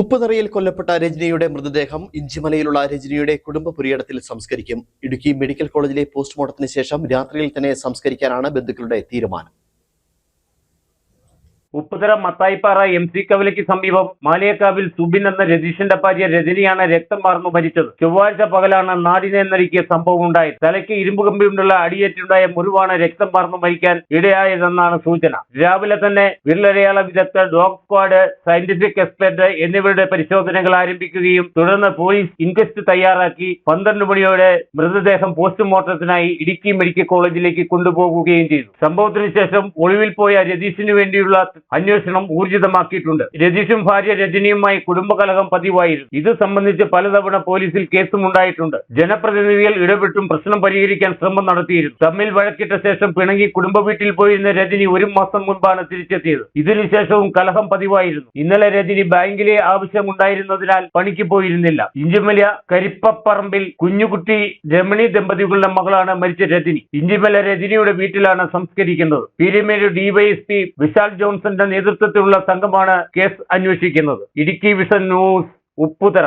ഉപ്പുതറയിൽ കൊല്ലപ്പെട്ട രജനിയുടെ മൃതദേഹം ഇഞ്ചിമലയിലുള്ള രജനിയുടെ കുടുംബ പുരിയിടത്തിൽ സംസ്കരിക്കും. ഇടുക്കി മെഡിക്കൽ കോളേജിലെ പോസ്റ്റ്മോർട്ടത്തിന് ശേഷം രാത്രിയിൽ തന്നെ സംസ്കരിക്കാനാണ് ബന്ധുക്കളുടെ തീരുമാനം. ഉപ്പുതറ മത്തായിപ്പാറ എം സി കവലയ്ക്ക് സമീപം മാലിയക്കാവിൽ സുബിൻ എന്ന രതീഷിന്റെ ഭാര്യ രജനിയാണ് രക്തം മാർന്നു മരിച്ചത്. ചൊവ്വാഴ്ച പകലാണ് നാടിനെ നരിക്കിയ സംഭവം ഉണ്ടായത്. തലയ്ക്ക് ഇരുമ്പ് കമ്പിയുണ്ടുള്ള അടിയേറ്റുണ്ടായ മുറിവാണ് രക്തം മാർന്നു മരിക്കാൻ ഇടയായതെന്നാണ് സൂചന. രാവിലെ തന്നെ വിരലടയാള വിദഗ്ധർ ഡോഗ് സ്ക്വാഡ് സയന്റിഫിക് എക്സ്പെർട്ട് എന്നിവരുടെ പരിശോധനകൾ ആരംഭിക്കുകയും തുടർന്ന് പോലീസ് ഇൻക്വസ്റ്റ് തയ്യാറാക്കി പന്ത്രണ്ട് മണിയോടെ മൃതദേഹം പോസ്റ്റ്മോർട്ടത്തിനായി ഇടുക്കി മെഡിക്കൽ കോളേജിലേക്ക് കൊണ്ടുപോകുകയും ചെയ്തു. സംഭവത്തിന് ശേഷം ഒളിവിൽ പോയ രതീഷിനു വേണ്ടിയുള്ള അന്വേഷണം ഊർജിതമാക്കിയിട്ടുണ്ട്. രതീഷും ഭാര്യ രജനിയുമായി കുടുംബകലഹം പതിവായിരുന്നു. ഇത് സംബന്ധിച്ച് പലതവണ പോലീസിൽ കേസും ഉണ്ടായിട്ടുണ്ട്. ജനപ്രതിനിധികൾ ഇടപെട്ടും പ്രശ്നം പരിഹരിക്കാൻ ശ്രമം നടത്തിയിരുന്നു. തമ്മിൽ വഴക്കിട്ട ശേഷം പിണങ്ങി കുടുംബ വീട്ടിൽ പോയിരുന്ന രജനി ഒരു മാസം മുൻപാണ് തിരിച്ചെത്തിയത്. ഇതിനുശേഷവും കലഹം പതിവായിരുന്നു. ഇന്നലെ രജനി ബാങ്കിലെ ആവശ്യമുണ്ടായിരുന്നതിനാൽ പണിക്ക് പോയിരുന്നില്ല. ഇഞ്ചിമല കരിപ്പപ്പറമ്പിൽ കുഞ്ഞുകുട്ടി രമണി ദമ്പതികളുടെ മകളാണ് മരിച്ച രജനി. ഇഞ്ചിമല രജനിയുടെ വീട്ടിലാണ് സംസ്കരിക്കുന്നത്. പീരുമേട് ഡിവൈഎസ്പി വിശാൽ ജോൺസന്റെ നേതൃത്വത്തിലുള്ള സംഘമാണ് കേസ് അന്വേഷിക്കുന്നത്. Idukki vision news Upputhara.